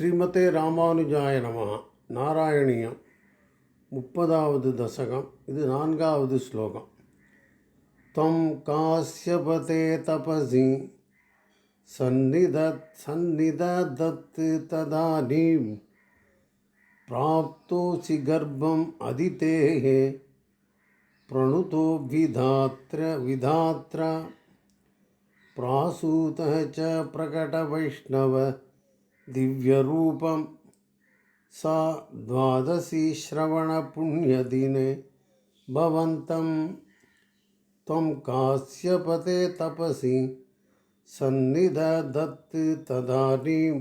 ஸ்ரீமதே ராமானுஜாய நம நாராயணியம் முப்பதாவது தசகம் இது நான்காவது ஸ்லோகம் त्वं काश्यपते तपसि सन्निधत् सन्निधदत् तदानीं प्राप्तोऽसि गर्भम् अदितेः प्रणुतो विधात्र विधात्र प्रासूतः च प्रकटवैष्णव दिव्यरूपं सा द्वादशी श्रवणपुण्यदिने भवन्तम् त्वं काश्यपते तपसि सन्निधदत् तदानीं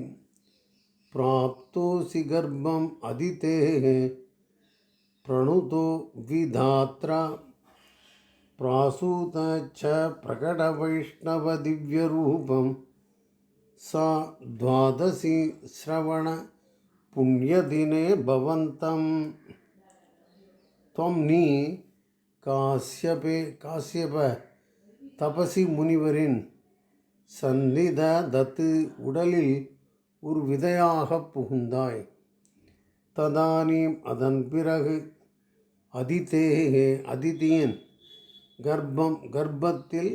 प्राप्तोऽसि गर्भम् अदितेः प्रणुतो विधात्रा प्रासूत च प्रकटवैष्णवदिव्यरूपं सा द्वादशी श्रवणपुण्यदिने भवन्तं त्वं நீ காசியபே காசியப தபசி முனிவரின் சந்நித தத்து உடலில் ஒரு விதையாக புகுந்தாய் ததானீம் அதன் பிறகு அதிதேகே அதிதியன் கர்ப்பம் கர்ப்பத்தில்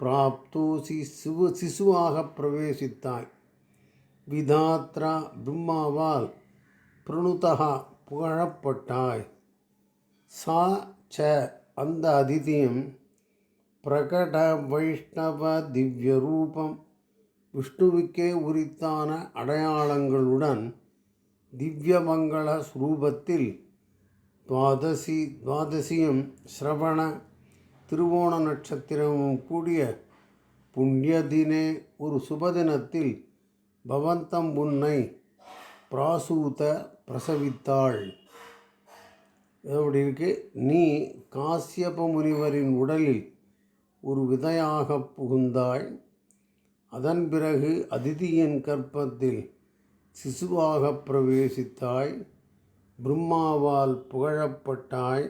பிராப்தோசி சிவு சிசுவாக பிரவேசித்தாய். விதாத்ரா பிரம்மாவால் பிரணுதா புகழப்பட்டாய். சா ச அந்த அதிதியும் பிரகட வைஷ்ணவ திவ்ய ரூபம் விஷ்ணுவுக்கே உரித்தான அடையாளங்களுடன் திவ்யமங்கள ஸ்ரூபத்தில் துவாதசி துவாதசியும் ஸ்ரவண திருவோண நட்சத்திரமும் கூடிய புண்ணியதினே ஒரு சுபதினத்தில் பவந்தம் உன்னை பிராசூத பிரசவித்தாள். அப்படி இருக்கு? நீ காசியப முனிவரின் உடலில் ஒரு விதையாக புகுந்தாய் அதன் பிறகு அதிதியின் கற்பத்தில் சிசுவாக பிரவேசித்தாய் பிரம்மாவால் புகழப்பட்டாய்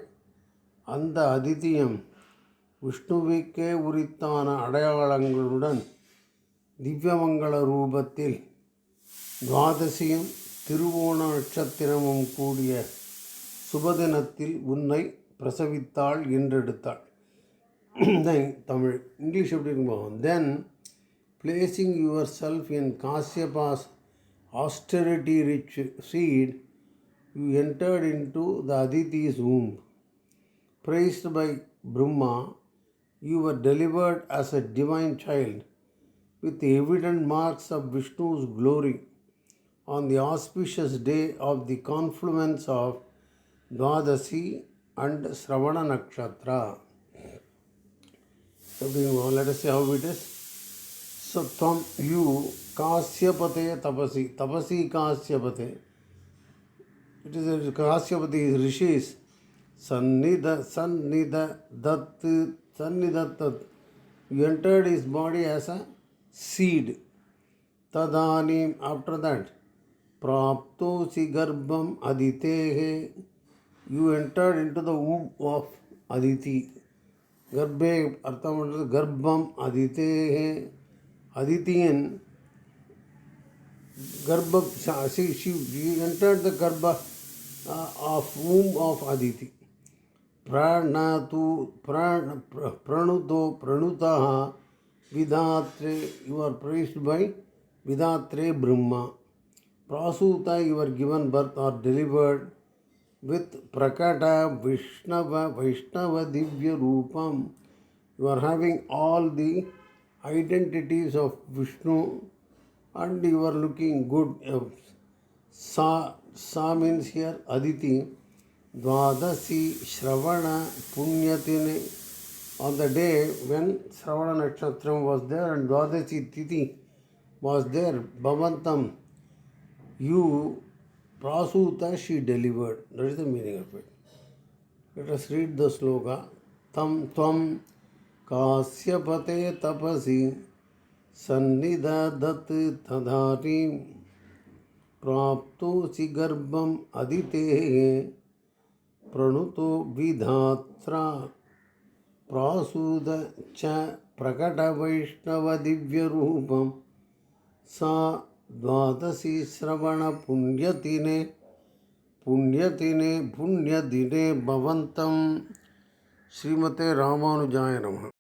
அந்த அதிதியம் விஷ்ணுவுக்கே உரித்தான அடையாளங்களுடன் திவ்யமங்கள ரூபத்தில் துவாதசியும் திருவோண நட்சத்திரமும் கூடிய சுபதினத்தில் உன்னை பிரசவித்தாள் என்றெடுத்தாள் தமிழ் இங்கிலீஷ் எப்படி இருக்கும் then placing yourself in Kashyapa's austerity rich seed you entered into the Aditi womb. Praised by Brahma, you were delivered as a divine child with evident marks of Vishnu's glory on the auspicious day of the confluence of Dvadasi and Sravana Nakshatra. Everyone, let us see how it is. So, Tvam, you, Kasyapate Tapasi, Tapasi Kasyapate. It is a Kasyapati rishis. Sannida, Sannida, Dat, सन्निधत्तत् you entered his body uh a seed. After after प्राप्त प्राप्तोसि गर्भम अदिते। You entered into the womb of Aditi गर्भे अर्थ मतलब गर्भम अदिते। अदितियन, गर्भ, शी यू एंटर्ड द गर्भ ऑफ़ वूम ऑफ़ अदिति प्राणातु प्राण प्रणुतो प्रणुतः विधात्रे यू प्रेस्ड by विधात्रे Brahma प्रसूत you're given birth or delivered with प्रकट विष्णव वैष्णव दिव्य रूपम you are having all the identities of Vishnu and you are looking good. Sa, Sa means here Aditi. द्वादशी श्रवण पुण्यतिथि ऑन द डे वेन श्रवण नक्षत्र was there and द्वादशी तिथि was there भवंत you प्रासूत she delivered that is the meaning of it it as read the shloka तम तम काश्यपते तपसी सन्निधत तदारी प्राप्त सी गर्भम अदिते प्रणुतो विधात्रा प्रासूद च प्रकटवैष्णवदिव्यरूपं। सा द्वादशी श्रवणपुण्यदिने पुण्यदिने पुण्यदिने भवन्तं। श्रीमते रामानुजाय नमः।